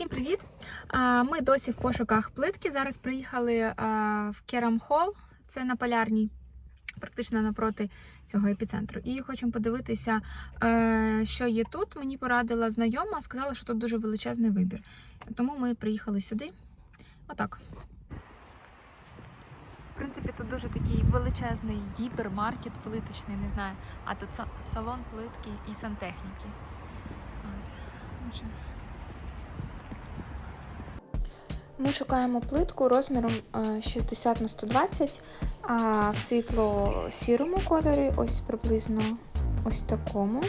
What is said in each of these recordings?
Всім привіт! Ми досі в пошуках плитки. Зараз приїхали в Керам Холл, це на полярній, практично напроти цього епіцентру. І хочемо подивитися, е, що є тут. Мені порадила знайома, сказала, що тут дуже величезний вибір. Тому ми приїхали сюди. Отак. В принципі, тут дуже такий величезний гіпермаркет плиточний, не знаю. А тут салон плитки і сантехніки. От. Ну що, Ми шукаємо плитку розміром е, 60 на 120, а в світло-сірому кольорі, ось приблизно ось такому.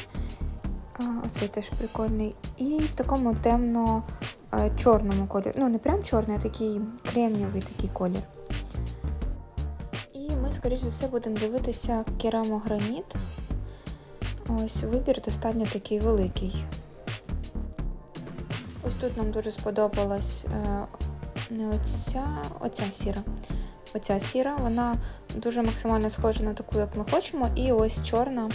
Оцей теж прикольний. І в такому темно-чорному кольорі. Ну, не прям чорний, а такий кремнівий такий колір. І ми, скоріш за все, будемо дивитися керамограніт. Ось вибір достатньо такий великий. Ось тут нам дуже сподобалась е, не оця, оця сіра. Оця сіра, вона дуже максимально схожа на таку, як ми хочемо, і ось чорна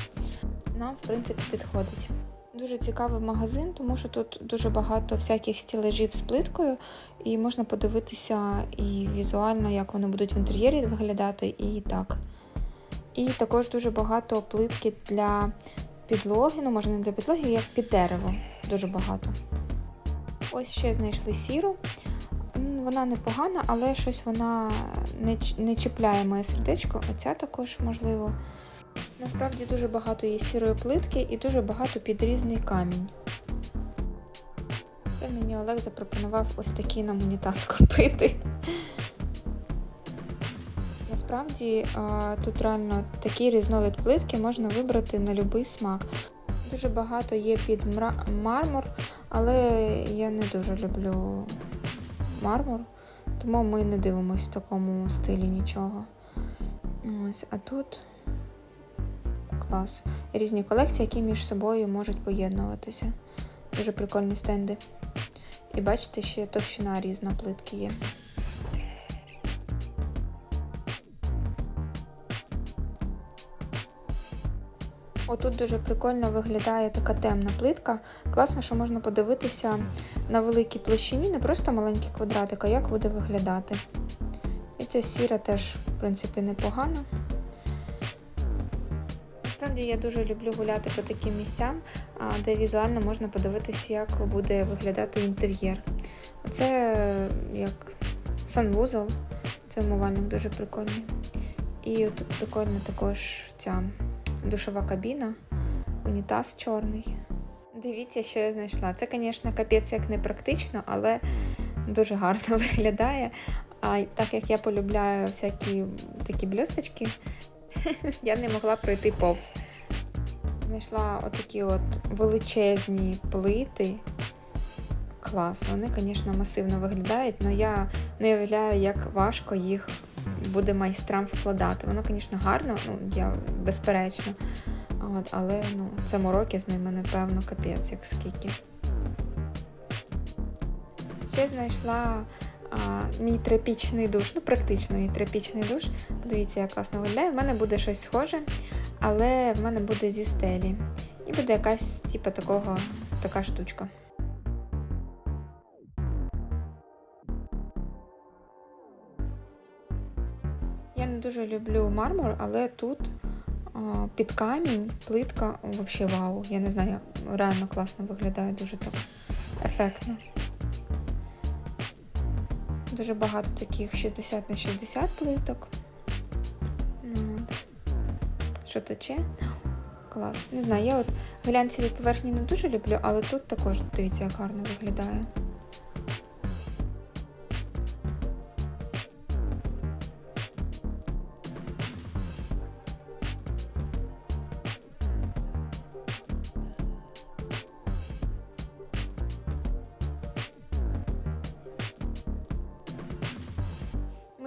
нам, в принципі, підходить. Дуже цікавий магазин, тому що тут дуже багато всяких стілежів з плиткою, і можна подивитися і візуально, як вони будуть в інтер'єрі виглядати, і так. І також дуже багато плитки для підлоги, ну, може не для підлоги, як під дерево. Дуже багато. Ось ще знайшли сіру. Вона непогана, але щось вона не, не чіпляє моє сердечко. Оця також можливо. Насправді дуже багато є сірої плитки і дуже багато під різний камінь. Це мені Олег запропонував ось такий нам унітаз купити. Насправді тут реально такий різновид плитки можна вибрати на будь-який смак. Дуже багато є під мармур, але я не дуже люблю мармур, тому ми не дивимося в такому стилі нічого. Ось, а тут клас. Різні колекції, які між собою можуть поєднуватися. Дуже прикольні стенди. І бачите, ще товщина різна плитки є. Отут дуже прикольно виглядає така темна плитка. Класно, що можна подивитися на великій площині, не просто маленький квадратик, а як буде виглядати. І ця сіра теж, в принципі, непогана. Насправді я дуже люблю гуляти по таким місцям, де візуально можна подивитися, як буде виглядати інтер'єр. Оце е, як санвузол, це умивальник дуже прикольний. І тут прикольна також ця душова кабіна, унітаз чорний. Дивіться, що я знайшла. Це, звісно, капець як не практично, але дуже гарно виглядає. А так як я полюбляю всякі такі блісточки, я не могла пройти повз. Знайшла отакі от величезні плити. Клас. Вони, звісно, масивно виглядають, але я не уявляю, як важко їх буде майстрам вкладати. Воно, звісно, гарно, ну, я безперечно. От, але ну, це мороки з ними, напевно, капець, як скільки. Ще знайшла а, мій тряпічний душ, ну практично мій тряпічний душ. Подивіться, як класно виглядає. В мене буде щось схоже, але в мене буде зі стелі. І буде якась, типу, такого, така штучка. Дуже люблю мармур, але тут а, під камінь плитка взагалі вау. Я не знаю, реально класно виглядає, дуже так ефектно. Дуже багато таких 60 на 60 плиток. Ну. Що ще? Клас. Не знаю, я от глянцеві поверхні не дуже люблю, але тут також дивіться, як гарно виглядає.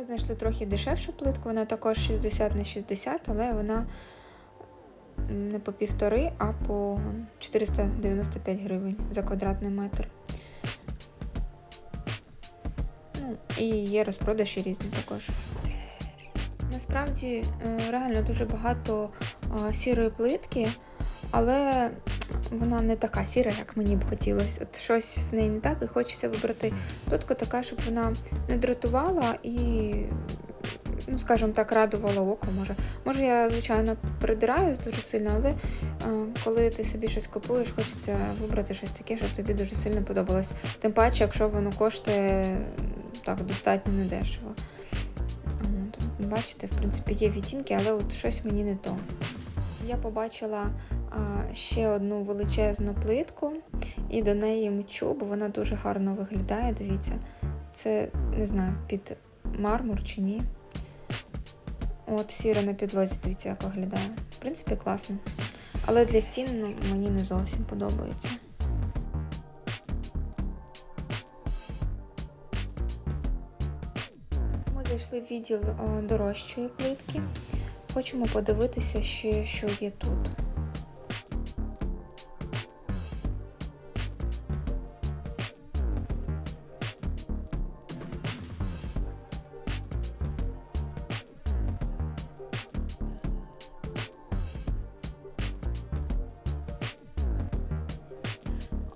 Знайшли трохи дешевшу плитку, вона також 60 на 60, але вона не по півтори, а по 495 гривень за квадратний метр. Ну, і є розпродажі різні також. Насправді е, реально дуже багато сірої плитки, але вона не така сіра, як мені б хотілося. От щось в неї не так, і хочеться вибрати плитку така, щоб вона не дратувала і, ну скажімо так, радувала око. Може, може я, звичайно, придираюсь дуже сильно, але е, коли ти собі щось купуєш, хочеться вибрати щось таке, що тобі дуже сильно подобалось. Тим паче, якщо воно коштує так достатньо недешево. Бачите, в принципі, є відтінки, але от щось мені не то. Я побачила ще одну величезну плитку і до неї мчу, бо вона дуже гарно виглядає. Дивіться, це не знаю, під мармур чи ні. От сіра на підлозі, дивіться, як виглядає. В принципі, класно. Але для стін ну, мені не зовсім подобається. Ми зайшли в відділ е, дорожчої плитки. Хочемо подивитися ще, що є тут.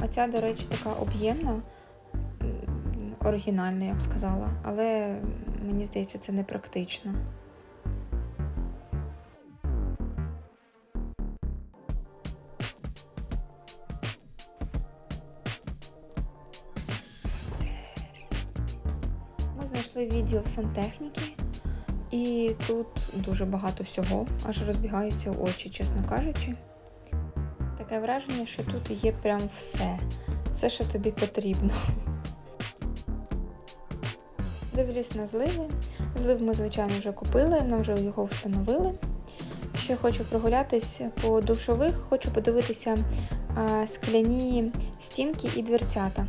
Оця, до речі, така об'ємна, оригінальна, я б сказала, але мені здається, це не практично. Ми знайшли відділ сантехніки, і тут дуже багато всього, аж розбігаються очі, чесно кажучи. Таке враження, що тут є прям все. Все, що тобі потрібно. Дивлюсь на зливи. Злив ми, звичайно, вже купили, нам вже його встановили. Ще хочу прогулятись по душових, хочу подивитися скляні стінки і дверцята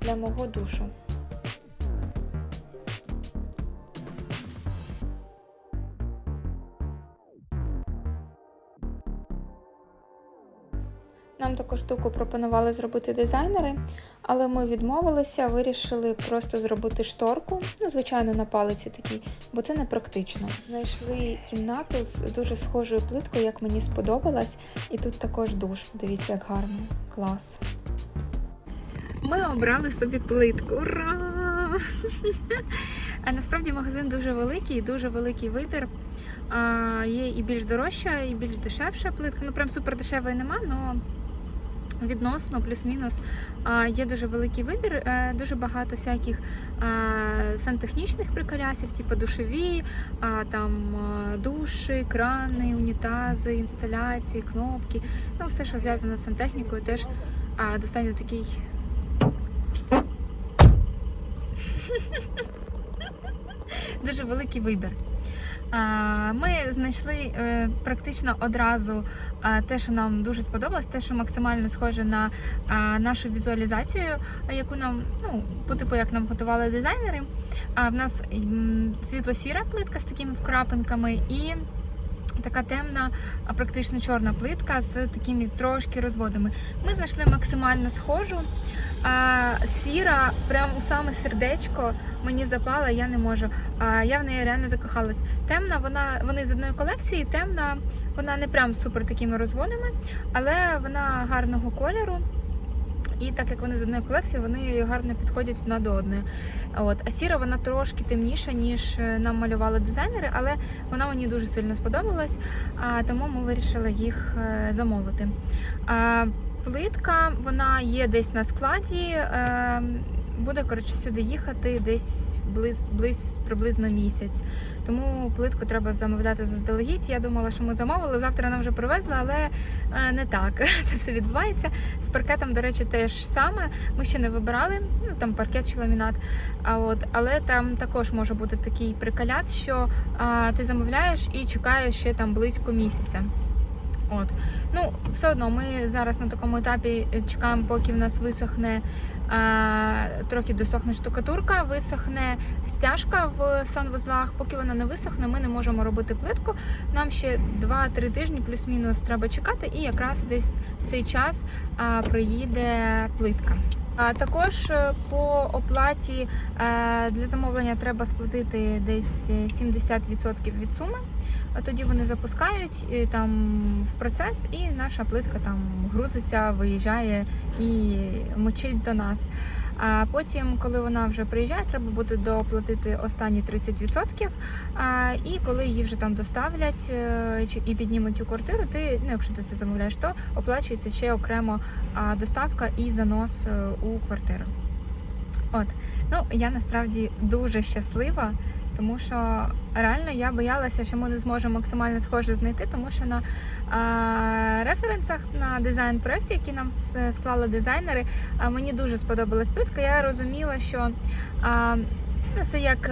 для мого душу. Нам таку штуку пропонували зробити дизайнери, але ми відмовилися, вирішили просто зробити шторку, ну, звичайно, на палиці такій, бо це не практично. Знайшли кімнату з дуже схожою плиткою, як мені сподобалось, і тут також душ. Дивіться, як гарно. Клас. Ми обрали собі плитку. Ура! А насправді магазин дуже великий, дуже великий вибір. А, є і більш дорожча, і більш дешевша плитка. Ну прям супер дешевої нема, але відносно, плюс-мінус. Є дуже великий вибір, е, дуже багато всяких сантехнічних приколясів, типу душові, там душі, крани, унітази, інсталяції, кнопки. Ну, все, що зв'язано з сантехнікою, теж достатньо такий. Дуже великий вибір. Ми знайшли е, практично одразу е, те, що нам дуже сподобалось, те, що максимально схоже на е, нашу візуалізацію, яку нам, ну, по типу, як нам готували дизайнери. В нас світло-сіра плитка з такими вкрапинками і така темна, а практично чорна плитка з такими трошки розводами. Ми знайшли максимально схожу. А, сіра, прям у саме сердечко мені запала, я не можу. А, я в неї реально закохалась. Темна, вона вони з одної колекції, темна, вона не прям супер такими розводами, але вона гарного кольору. І так як вони з одної колекції, вони гарно підходять одна до одної. От. А сіра вона трошки темніша, ніж е, нам малювали дизайнери, але вона мені дуже сильно сподобалась, а, тому ми вирішили їх е, замовити. Плитка вона є десь на складі. Е, буде коротше сюди їхати десь близ, близ приблизно місяць. Тому плитку треба замовляти заздалегідь. Я думала, що ми замовили. Завтра нам вже привезли, але е, не так. Це все відбувається. З паркетом, до речі, теж саме. Ми ще не вибирали. Ну там паркет чи ламінат. А от, але там також може бути такий приколяц, що а, ти замовляєш і чекаєш ще там близько місяця. От. Ну, все одно ми зараз на такому етапі чекаємо, поки в нас висохне трохи досохне штукатурка, висохне стяжка в санвузлах. Поки вона не висохне, ми не можемо робити плитку. Нам ще 2-3 тижні плюс-мінус треба чекати, і якраз десь в цей час приїде плитка. А також е, по оплаті е, для замовлення треба сплатити десь е, 70% від суми. А Тоді вони запускають і там в процес, і наша плитка там грузиться, виїжджає і мочить до нас. А потім, коли вона вже приїжджає, треба буде доплатити останні 30%. А, і коли її вже там доставлять е, і піднімуть цю квартиру, ти ну, якщо ти це замовляєш, то оплачується ще окремо доставка і занос е, у квартиру. От, ну я насправді дуже щаслива, тому що реально я боялася, що ми не зможемо максимально схоже знайти, тому що на а, референсах на дизайн проєкті, які нам склали дизайнери, а, мені дуже сподобалась плитка. Я розуміла, що а, це як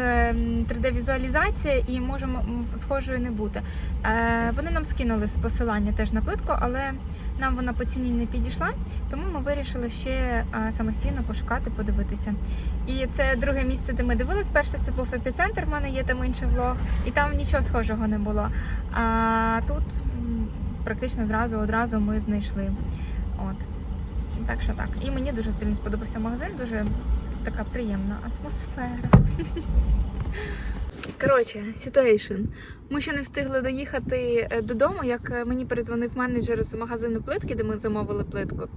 3D-візуалізація і може м- м, схожою не бути. Е, Вони нам скинули з посилання теж на плитку, але нам вона по ціні не підійшла, тому ми вирішили ще е, самостійно пошукати, подивитися. І це друге місце, де ми дивились. Перше це був епіцентр, в мене є там інший влог, і там нічого схожого не було. А тут практично зразу одразу ми знайшли. От. Так що так. І мені дуже сильно сподобався магазин, дуже така приємна атмосфера. Коротше, ситуейшн. Ми ще не встигли доїхати е, додому, як е, мені передзвонив менеджер з магазину плитки, де ми замовили плитку.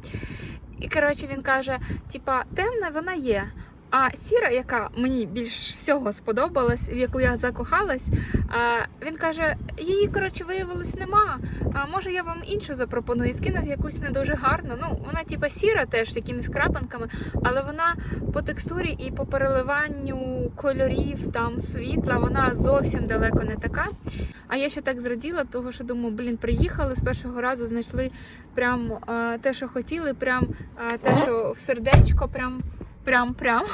І коротше він каже: типа, темна вона є. А сіра, яка мені більш всього сподобалась, в яку я закохалась, а, він каже: її коротше виявилось нема. А може я вам іншу запропоную? І скинув якусь не дуже гарну. Ну, вона типа сіра, теж якимись крапинками, але вона по текстурі і по переливанню кольорів там світла, вона зовсім далеко не така. А я ще так зраділа, того що думаю, блін, приїхали з першого разу, знайшли прям те, що хотіли, прям те, що в сердечко, прям, прям, прям.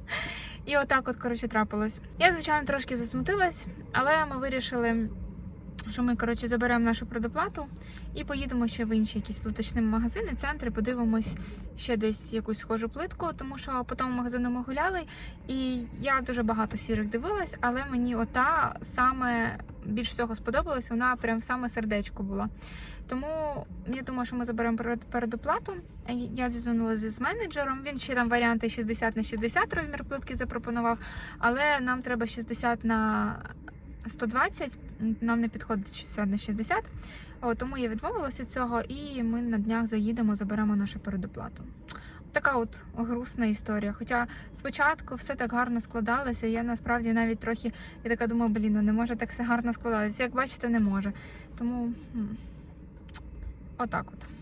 І отак от, коротше, трапилось. Я, звичайно, трошки засмутилась, але ми вирішили, що ми, коротше, заберемо нашу предоплату і поїдемо ще в інші якісь плиточні магазини, центри, подивимось ще десь якусь схожу плитку, тому що по тому магазину ми гуляли, і я дуже багато сірих дивилась, але мені ота саме більш всього сподобалась, вона прям саме сердечко була. Тому я думаю, що ми заберемо перед- передоплату. Е, Я зізвонилася з менеджером. Він ще там варіанти 60 на 60 розмір плитки запропонував, але нам треба 60 на 120, нам не підходить 60 на 60. О, тому я відмовилася від цього, і ми на днях заїдемо, заберемо нашу передоплату. Така от грустна історія. Хоча спочатку все так гарно складалося, я насправді навіть трохи я така думаю, блін, ну не може так все гарно складатися. Як бачите, не може. Тому отак от.